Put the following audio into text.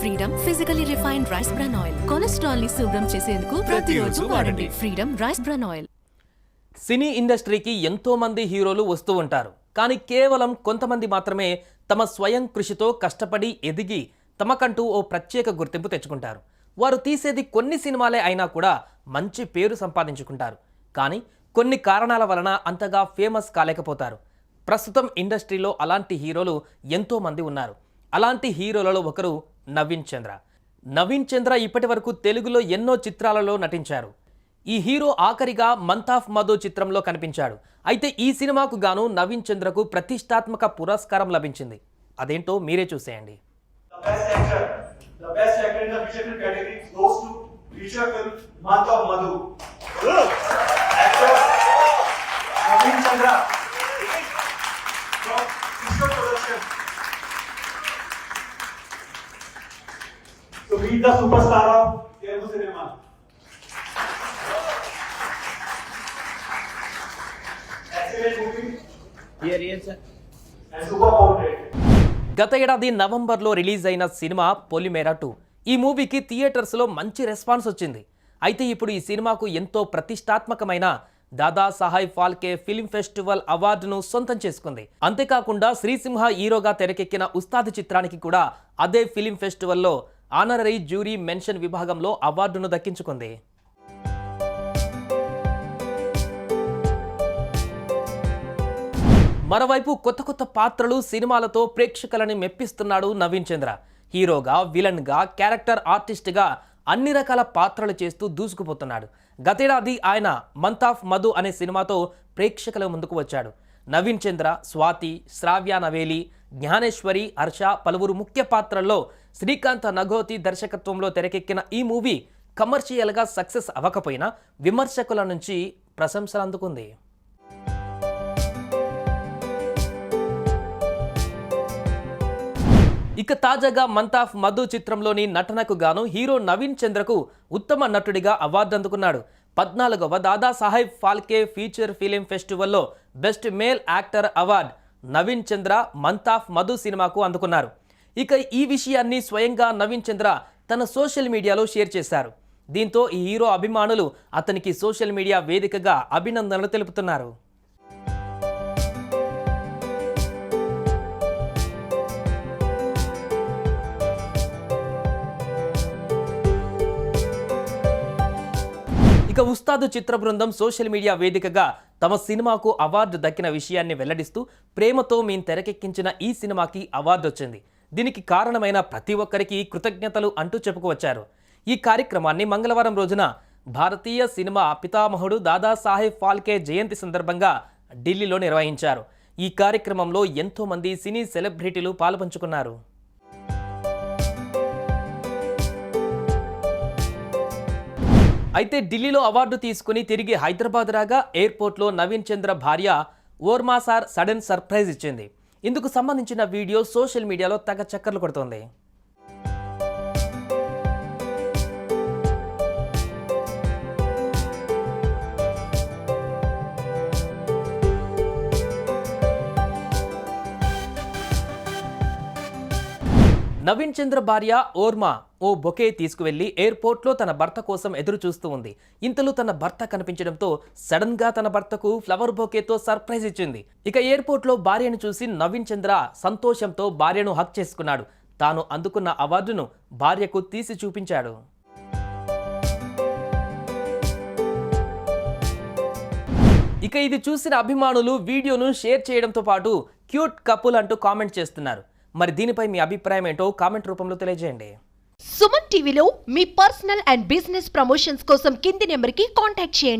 Freedom physically refined rice bran oil కొలెస్ట్రాల్ని శుభ్రం చేసేందుకు ప్రతిరోజు వాడండి. Freedom rice bran oil cine ఇండస్ట్రీకి ఎంతో మంది హీరోలు వస్తూ ఉంటారు. కానీ కేవలం కొంతమంది మాత్రమే తమ స్వయం కృషితో కష్టపడి ఎదిగి తమకంటూ ఓ ప్రత్యేక గుర్తింపు తెచ్చుకుంటారు. వారు తీసేది కొన్ని సినిమాలే అయినా కూడా మంచి పేరు సంపాదించుకుంటారు. కానీ కొన్ని కారణాల వలన అంతగా ఫేమస్ కాలేకపోతారు. ప్రస్తుతం ఇండస్ట్రీలో అలాంటి హీరోలు ఎంతో మంది ఉన్నారు. అలాంటి హీరోలలో ఒకరు నవీన్ చంద్ర. నవీన్ చంద్ర ఇప్పటి వరకు తెలుగులో ఎన్నో చిత్రాలలో నటించారు. ఈ హీరో ఆఖరిగా మంత్ ఆఫ్ మధు చిత్రంలో కనిపించాడు. అయితే ఈ సినిమాకు గాను నవీన్ చంద్రకు ప్రతిష్టాత్మక పురస్కారం లభించింది. అదేంటో మీరే చూసేయండి. The best actor, So meet the superstar of Telugu cinema. Excellent movie Here, sir. and super portrait. గత ఏడాది నవంబర్లో రిలీజ్ అయిన సినిమా పొలిమేరా టూ ఈ మూవీకి థియేటర్స్లో మంచి రెస్పాన్స్ వచ్చింది అయితే ఇప్పుడు ఈ సినిమాకు ఎంతో ప్రతిష్టాత్మకమైన దాదా సాహెబ్ ఫాల్కే ఫిల్మ్ ఫెస్టివల్ అవార్డును సొంతం చేసుకుంది అంతేకాకుండా శ్రీసింహ హీరోగా తెరకెక్కిన ఉస్తాద్ చిత్రానికి కూడా అదే ఫిల్మ్ ఫెస్టివల్లో ఆనరరీ జ్యూరీ మెన్షన్ విభాగంలో అవార్డును దక్కించుకుంది. మరోవైపు కొత్త కొత్త పాత్రలు సినిమాలతో ప్రేక్షకులని మెప్పిస్తున్నాడు నవీన్ చంద్ర. హీరోగా విలన్గా క్యారెక్టర్ ఆర్టిస్ట్గా అన్ని రకాల పాత్రలు చేస్తూ దూసుకుపోతున్నాడు. గతేడాది ఆయన మంత్ ఆఫ్ మధు అనే సినిమాతో ప్రేక్షకుల ముందుకు వచ్చాడు. నవీన్ చంద్ర స్వాతి శ్రావ్య నవేలి జ్ఞానేశ్వరి హర్ష పలువురు ముఖ్య పాత్రల్లో శ్రీకాంత్ నగోతి దర్శకత్వంలో తెరకెక్కిన ఈ మూవీ కమర్షియల్గా సక్సెస్ అవ్వకపోయినా విమర్శకుల నుంచి ప్రశంసలు అందుకుంది. ఇక తాజాగా మంత్ ఆఫ్ మధు చిత్రంలోని నటనకు గాను హీరో నవీన్ చంద్రకు ఉత్తమ నటుడిగా అవార్డు అందుకున్నాడు. పద్నాలుగవ Dada Saheb Phalke feature film ఫెస్టివల్లో best male actor award Naveen Chandra month of Madhu సినిమాకు అందుకున్నారు. ఇక ఈ విషయాన్ని స్వయంగా నవీన్ చంద్ర తన సోషల్ మీడియాలో షేర్ చేశారు. దీంతో ఈ హీరో అభిమానులు అతనికి సోషల్ మీడియా వేదికగా అభినందనలు తెలుపుతున్నారు. ఇక ఉస్తాదు చిత్ర బృందం సోషల్ మీడియా వేదికగా తమ సినిమాకు అవార్డు దక్కిన విషయాన్ని వెల్లడిస్తూ ప్రేమతో మేము తెరకెక్కించిన ఈ సినిమాకి అవార్డు వచ్చింది. దీనికి కారణమైన ప్రతి ఒక్కరికి కృతజ్ఞతలు అంటూ చెప్పుకువచ్చారు. ఈ కార్యక్రమాన్ని మంగళవారం రోజున భారతీయ సినిమా పితామహుడు దాదాసాహెబ్ ఫాల్కే జయంతి సందర్భంగా ఢిల్లీలో నిర్వహించారు. ఈ కార్యక్రమంలో ఎంతోమంది సినీ సెలబ్రిటీలు పాల్పంచుకున్నారు. అయితే ఢిల్లీలో అవార్డు తీసుకుని తిరిగి హైదరాబాద్ రాగా ఎయిర్పోర్ట్లో నవీన్ చంద్ర భార్య ఓర్మాసార్ సడన్ సర్ప్రైజ్ ఇచ్చింది. ఇందుకు సంబంధించిన వీడియో సోషల్ మీడియాలో తెగ చక్కర్లు కొడుతోంది. నవీన్ చంద్ర భార్య ఓర్మా ఓ బొకే తీసుకువెళ్ళి ఎయిర్పోర్ట్లో తన భర్త కోసం ఎదురు చూస్తూ ఉంది. ఇంతలో తన భర్త కనిపించడంతో సడన్గా తన భర్తకు ఫ్లవర్ బొకేతో సర్ప్రైజ్ ఇచ్చింది. ఇక ఎయిర్పోర్ట్లో భార్యను చూసి నవీన్ చంద్ర సంతోషంతో భార్యను హక్ చేసుకున్నాడు. తాను అందుకున్న అవార్డును భార్యకు తీసి చూపించాడు. ఇక ఇది చూసిన అభిమానులు వీడియోను షేర్ చేయడంతో పాటు క్యూట్ కపుల్ అంటూ కామెంట్ చేస్తున్నారు. మరి దీనిపై మీ అభిప్రాయం ఏంటో కామెంట్ రూపంలో తెలియజేయండి. సుమన్ టీవీలో మీ పర్సనల్ అండ్ బిజినెస్ ప్రమోషన్స్ కోసం కింది నెంబర్కి కాంటాక్ట్ చేయండి.